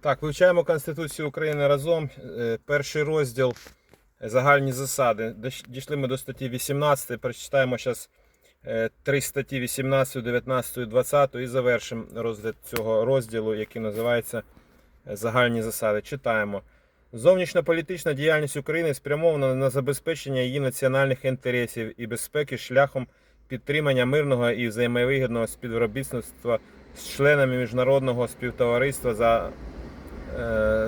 Так, вивчаємо Конституцію України разом. Е, Перший розділ е, загальні засади. Дійшли ми до статті 18. Прочитаємо зараз три статті 18, 19, 20 і завершимо розгляд цього розділу, який називається е, Загальні засади. Читаємо. Зовнішньополітична діяльність України спрямована на забезпечення її національних інтересів і безпеки шляхом підтримання мирного і взаємовигідного співробітництва з членами міжнародного співтовариства за е,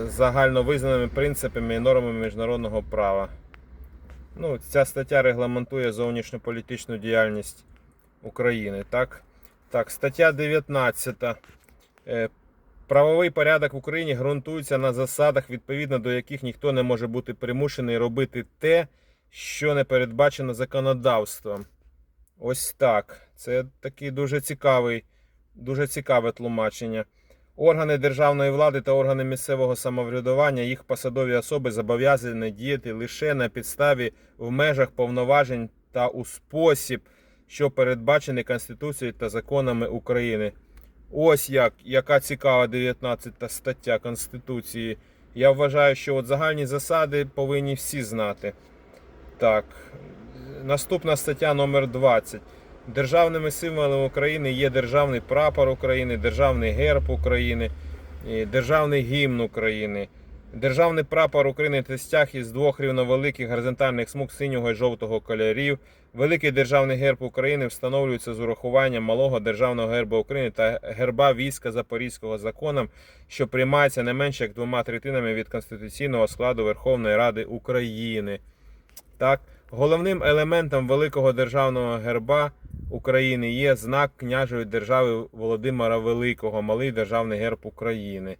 загальновизнаними принципами і нормами міжнародного права. Ну, ця стаття регламентує зовнішньополітичну діяльність України. Так, так стаття 19. Е, Правовий порядок в Україні ґрунтується на засадах, відповідно до яких ніхто не може бути примушений робити те, що не передбачено законодавством. Ось так. Це такий дуже цікавий, дуже цікаве тлумачення. Органи державної влади та органи місцевого самоврядування, їх посадові особи зобов'язані діяти лише на підставі в межах повноважень та у спосіб, що передбачений Конституцією та законами України. Ось як, яка цікава 19 стаття Конституції. Я вважаю, що от загальні засади повинні всі знати. Так, наступна стаття номер 20. Державними символами України є державний прапор України, державний герб України, державний гімн України. Державний прапор України це стяг із двох рівновеликих горизонтальних смуг синього і жовтого кольорів. Великий державний герб України встановлюється з урахуванням малого державного герба України та герба війська Запорізького законом, що приймається не менше як двома третинами від конституційного складу Верховної Ради України. Так, головним елементом великого державного герба України є знак княжої держави Володимира Великого, малий державний герб України.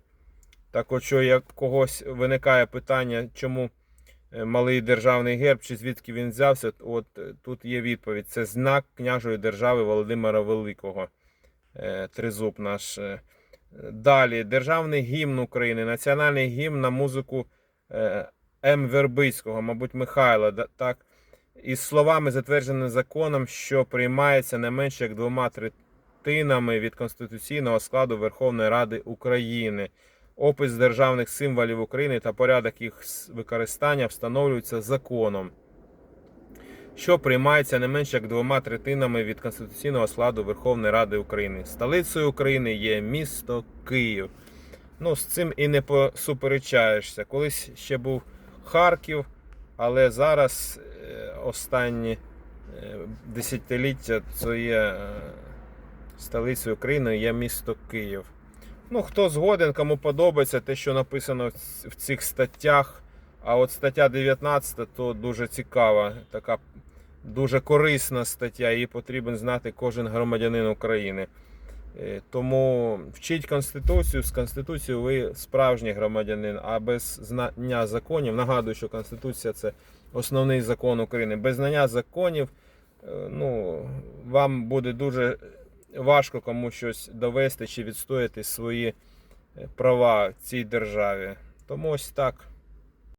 Так, от що як когось виникає питання, чому е, малий державний герб, чи звідки він взявся, от е, тут є відповідь. Це знак княжої держави Володимира Великого. Е, Тризуб наш. Далі, державний гімн України, національний гімн на музику М. Вербицького, мабуть, Михайла. Так, із словами, затвердженими законом, що приймається не менше як двома третинами від конституційного складу Верховної Ради України. Опис державних символів України та порядок їх використання встановлюються законом, що приймається не менше як двома третинами від конституційного складу Верховної Ради України. Столицею України є місто Київ. Ну, з цим і не посуперечаєшся. Колись ще був Харків, але зараз останні е, десятиліття це є е, столицею України, є місто Київ. Ну, хто згоден, кому подобається те, що написано в цих статтях. А от стаття 19 то дуже цікава, така дуже корисна стаття, її потрібен знати кожен громадянин України. Е, Тому вчіть Конституцію, з Конституцією ви справжній громадянин, а без знання законів, нагадую, що Конституція це основний закон України. Без знання законів е, ну, вам буде дуже важко кому щось довести чи відстояти свої е, права в цій державі. Тому ось так.